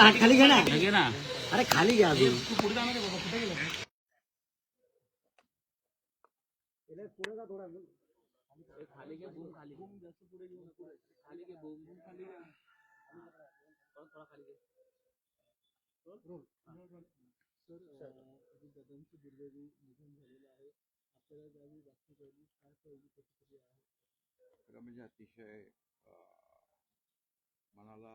हात खाली घे ना. घे ना. अरे खाली घ्या अजून. खाली घे बूम खाली. बूम जास्त पुढे घेऊ नको खाली घे बूम. बूम खाली घे. थोडा थोडा खाली घे. सर अजितदादांचं दुर्दैवी निधन झालेलं आहे. आपल्याला त्यावेळी बातमी कळली काय कळली प्रतिक्रिया आहे. खरं म्हणजे अतिशय मनाला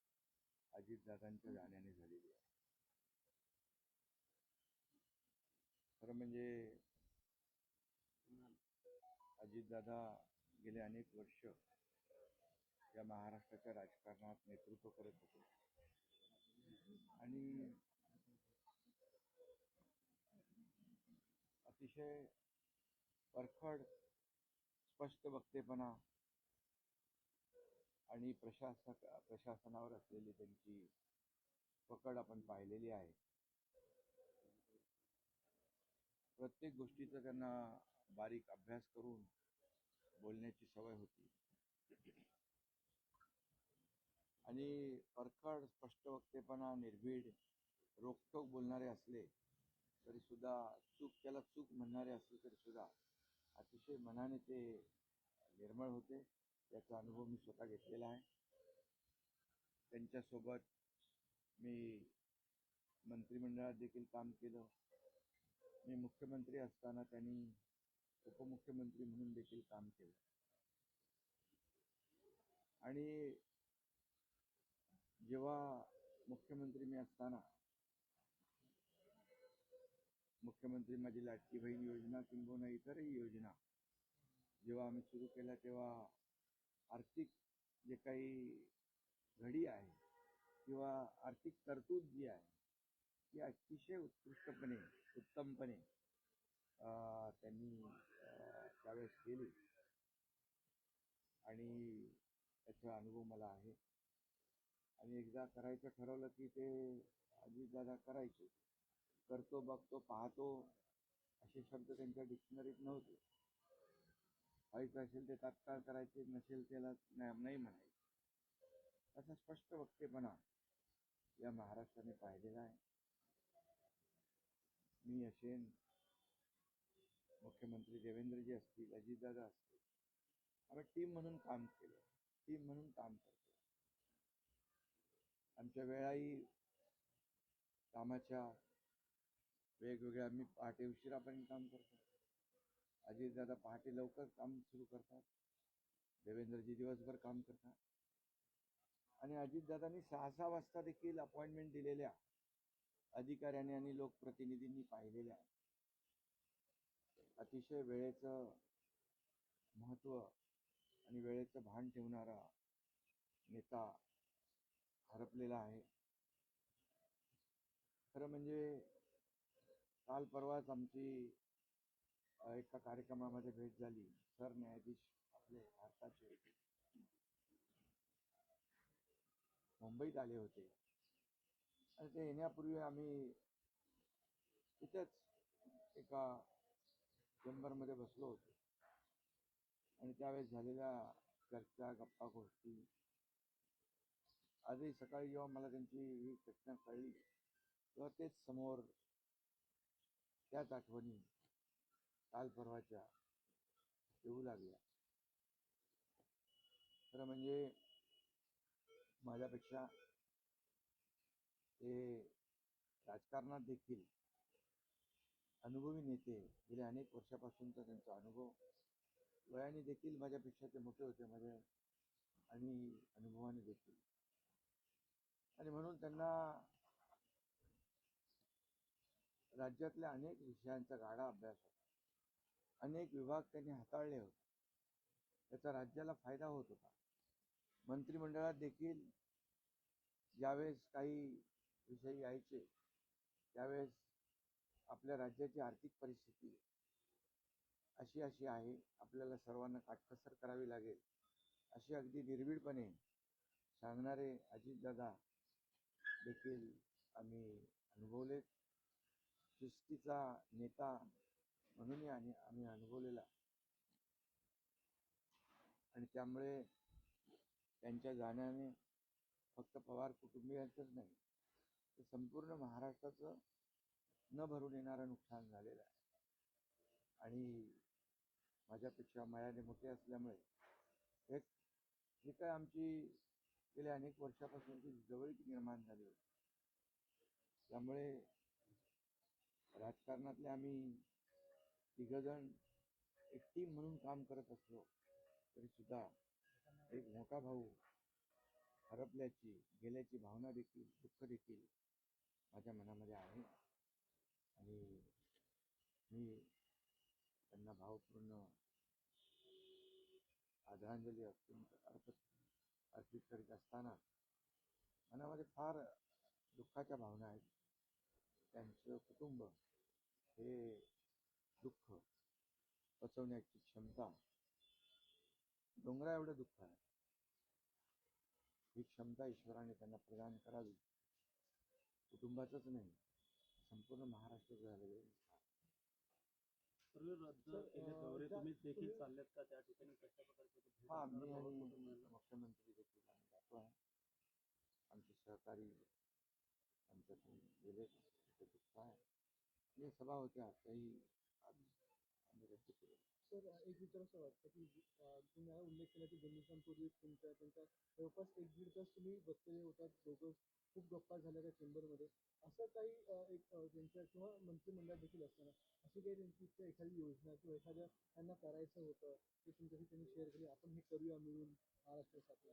अजितदादांच्या जाण्याने झालेली आहे. खरं म्हणजे अजितदादा गेले अनेक वर्ष या महाराष्ट्राच्या राजकारणात नेतृत्व करत होते. आणि अतिशय परखड स्पष्ट वक्तेपणा आणि प्रशासक प्रशासनावर असलेली त्यांची पकड आपण पाहिलेली आहे. प्रत्येक गोष्टीचा त्यांना बारीक अभ्यास करून बोलण्याची सवय होती. आणि परखड स्पष्ट वक्तेपणा निर्भीड रोखठोक बोलणारे असले तरी सुद्धा चूक त्याला चूक म्हणणारे असले तरी सुद्धा अतिशय मनाने ते निर्मळ होते. याचा अनुभव मी स्वतः घेतलेला आहे. त्यांच्यासोबत मी मंत्रिमंडळात देखील काम केलं. मी मुख्यमंत्री असताना त्यांनी उपमुख्यमंत्री म्हणून देखील काम केलं. आणि जेव्हा मुख्यमंत्री मी असताना मुख्यमंत्री माझी लाटकी बहीण योजना किंबहुना इतरही योजना जेव्हा आम्ही सुरू केल्या तेव्हा आर्थिक जे काही घडी आहे किंवा आर्थिक तरतूद जी आहे ती अतिशय उत्कृष्टपणे उत्तमपणे अं, त्यांनी त्यावेळेस केली. आणि त्याचा अनुभव मला आहे. आणि एकदा करायचं ठरवलं की ते अजितदादा करायचे. करतो बघतो पाहतो असे शब्द त्यांच्या डिक्शनरीत नव्हते. व्हायचं असेल ते तात्काळ करायचे नसेल त्याला नाही म्हणायचे. असा स्पष्ट वक्तेपणा या महाराष्ट्राने पाहिलेला आहे. मी असेन मुख्यमंत्री देवेंद्रजी असतील अजितदादा असतील आम्ही टीम म्हणून काम केलं. टीम म्हणून काम करतो आमच्या वेळाही कामाच्या वेगवेगळ्या आम्ही पहाटे उशिरापर्यंत काम करतो. अजितदादा पहाटे लवकर काम सुरू करतात. देवेंद्रजी दिवसभर काम करतात. आणि अजितदादांनी सहा सहा वाजता देखील अपॉइंटमेंट दिलेल्या अधिकाऱ्यांनी आणि लोकप्रतिनिधींनी पाहिलेल्या अतिशय वेळेचं महत्त्व आणि वेळेचं भान ठेवणारा नेता हरपलेला आहे. खरं म्हणजे काल परवाच आमची एका कार्यक्रमामध्ये भेट झाली. सरन्यायाधीश आपले भारताचे मुंबईत आले होते. आणि ते येण्यापूर्वी आम्ही तिथेच एका चेंबरमध्ये बसलो होतो. आणि त्यावेळेस झालेल्या चर्चा गप्पा गोष्टी आजही सकाळी जेव्हा मला त्यांची ही घटना कळली तेव्हा तेच समोर त्याच आठवणी काल परवाच्या येऊ लागल्या. खरं म्हणजे माझ्यापेक्षा ते राजकारणात देखील अनुभवी नेते गेल्या अनेक वर्षापासूनचा त्यांचा अनुभव वयाने देखील माझ्यापेक्षा ते मोठे होते माझ्या आणि अनुभवाने देखील. आणि म्हणून त्यांना राज्यातल्या अनेक विषयांचा गाढा अभ्यास होता. अनेक विभाग त्यांनी हाताळले होते. त्याचा राज्याला फायदा होत होता. मंत्रिमंडळात देखील ज्यावेळेस काही विषय यायचे त्यावेळेस आपल्या राज्याची आर्थिक परिस्थिती अशी अशी आहे. आपल्याला सर्वांना काटकसर करावी लागेल. अशी अगदी निर्भीडपणे सांगणारे अजितदादा देखील आम्ही अनुभवलेत. शिस्तीचा नेता म्हणून आणि आम्ही अनुभवलेला. आणि त्यामुळे त्यांच्या गाण्याने फक्त पवार कुटुंबियांचंच नाही तर संपूर्ण महाराष्ट्राचं न भरून येणारं नुकसान झालेलं आहे. आणि माझ्यापेक्षा मयाने मोठे असल्यामुळे एक जी काय आमची गेल्या अनेक वर्षापासूनची जवळीक निर्माण झाली होती. त्यामुळे राजकारणातले आम्ही तिघजण एक टीम म्हणून काम करत असलो तरी सुद्धा एक मोठा भाऊ हरपल्याची गेल्याची भावना देखील दुःख देखील माझ्या मनामध्ये आहे. आणि मी त्यांना भावपूर्ण आदरांजली अर्पण अर्पत अर्पित करीत असताना मनामध्ये फार दुःखाच्या भावना आहेत. त्यांचं कुटुंब हे दुःख पचवण्याची क्षमता. डोंगरा एवढं दुःख आहे. ही क्षमता ईश्वराने त्यांना प्रदान करावी. कुटुंबाचंच नाही संपूर्ण महाराष्ट्र झालेलं हा मी आणि? मुख्यमंत्री देखील आम्ही जातो आहे. आमचे सहकारी आमच्यातून गेले. ते दुःख आहे. सभा होत्या त्याही सर एक विचार असं वाटतं की तुम्ही उल्लेख केला की दोन दिवसांपूर्वी तुमच्या त्यांच्या जवळपास एक दीड तास तुम्ही बसलेले होतात दोघं खूप गप्पा झाल्या त्या चेंबरमध्ये. असं काही एक त्यांच्या किंवा मंत्रिमंडळात देखील असताना अशी काही त्यांची इच्छा, एखादी योजना किंवा एखाद्या त्यांना करायचं होतं ते तुमच्याशी त्यांनी शेअर केली आपण हे करूया मिळून महाराष्ट्रासाठी?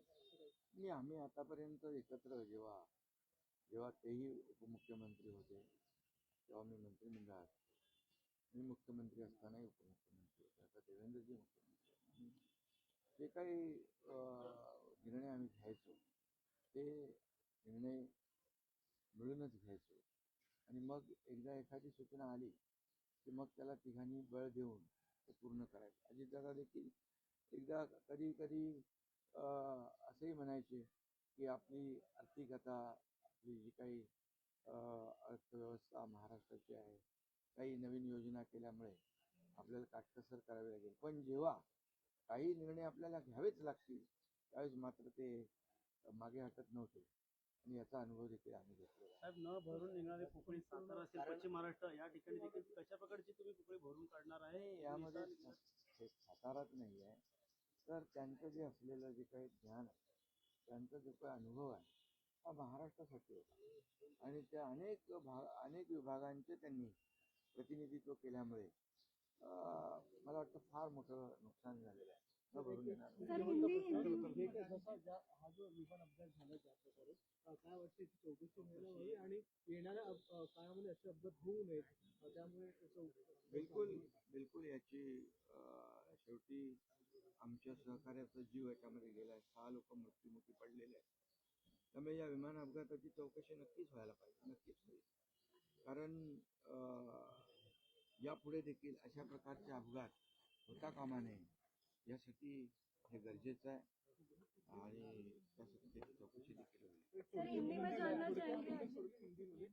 नाही आम्ही आतापर्यंत एकत्र जेव्हा जेव्हा तेही उपमुख्यमंत्री होते तेव्हा मी मंत्रिमंडळात मी मुख्यमंत्री असतानाही उपमुख्यमंत्री होते. आता देवेंद्रजी मुख्यमंत्री जे काही निर्णय आम्ही घ्यायचो ते निर्णय मिळूनच घ्यायचो. आणि मग एकदा एखादी सूचना आली की मग त्याला तिघांनी बळ देऊन ते पूर्ण करायचं. अजितदादा देखील एकदा कधी कधी असंही म्हणायचे की आपली आर्थिक आता आपली जी काही अर्थव्यवस्था महाराष्ट्राची आहे काही नवीन योजना केल्यामुळे आपल्याला काटकसर करावी लागेल. पण जेव्हा काही निर्णय आपल्याला घ्यावेच लागतील त्यावेळेस मात्र ते मागे हटत नव्हते. आणि याचा अनुभव देखील आम्ही घेतलेला आहे. साहेब न भरून निघणारे कोकणी सातारा असेल पश्चिम महाराष्ट्र या ठिकाणी देखील कशा प्रकारची तुम्ही कोकणी भरून काढणार आहे? यामध्ये हे साताराच नाही आहे. तर त्यांचं जे असलेलं जे काही ज्ञान आहे त्यांचा जो काही अनुभव आहे हा महाराष्ट्रासाठी होता. आणि त्या अनेक भाग अनेक विभागांचे त्यांनी प्रतिनिधित्व केल्यामुळे अं, मला वाटतं फार मोठं नुकसान झालेलं आहे. हे काय जसा ज्या हा जो विमान अपघात झाला ज्या प्रकारे अं, काय वाटतं याची चौकशी व्हायला हवी आणि येणाऱ्या काळामध्ये असे अपघात होऊ नयेत. त्यामुळे बिलकुल बिलकुल याची शेवटी आमच्या सहकार्याचा जीव याच्यामध्ये गेला आहे. सहा लोक मृत्युमुखी पडलेले आहेत. त्यामुळे या विमान अपघाताची चौकशी नक्कीच व्हायला पाहिजे नक्कीच होईल. कारण अं, यापुढे देखील अशा प्रकारचे अपघात होता कामा नये. यासाठी हे गरजेचं आहे. आणि त्यासाठी चौकशी देखील होईल.